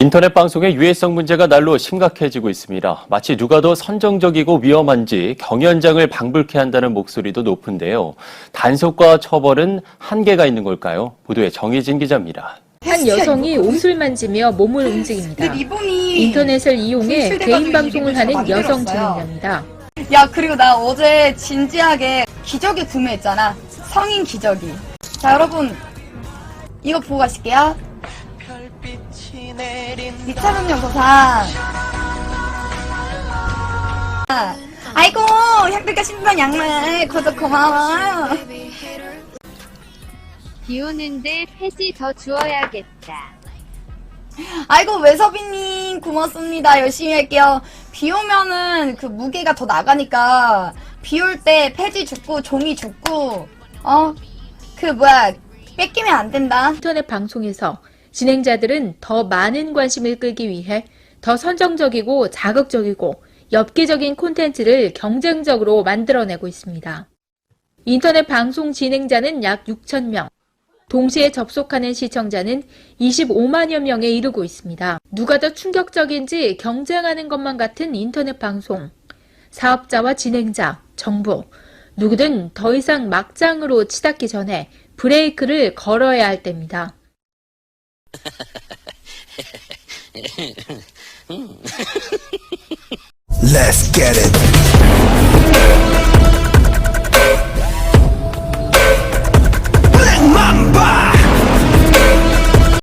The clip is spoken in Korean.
인터넷 방송의 유해성 문제가 날로 심각해지고 있습니다. 마치 누가 더 선정적이고 위험한지 경연장을 방불케 한다는 목소리도 높은데요. 단속과 처벌은 한계가 있는 걸까요? 보도에 정혜진 기자입니다. 한 여성이 옷을 만지며 몸을 움직입니다. 근데 리본이 인터넷을 이용해 개인 방송을 하는 여성. 진행자입니다. 야 그리고 나 어제 진지하게 기저귀 구매했잖아 성인 기저귀 자 여러분 이거 보고 가실게요 연소상. 아, 아이고 향백과 신발 양말 구독 고마워. 비 오는데 폐지 더 주어야겠다. 아이고 외섭이님 고맙습니다. 열심히 할게요. 비 오면은 그 무게가 더 나가니까 비 올 때 폐지 줍고 종이 줍고 어? 그 뭐야 뺏기면 안 된다. 인터넷 방송에서 진행자들은 더 많은 관심을 끌기 위해 더 선정적이고 자극적이고 엽기적인 콘텐츠를 경쟁적으로 만들어내고 있습니다. 인터넷 방송 진행자는 약 6,000명, 동시에 접속하는 시청자는 25만여 명에 이르고 있습니다. 누가 더 충격적인지 경쟁하는 것만 같은 인터넷 방송. 사업자와 진행자, 정부, 누구든 더 이상 막장으로 치닫기 전에 브레이크를 걸어야 할 때입니다. Hmm. Hmm. Let's get it.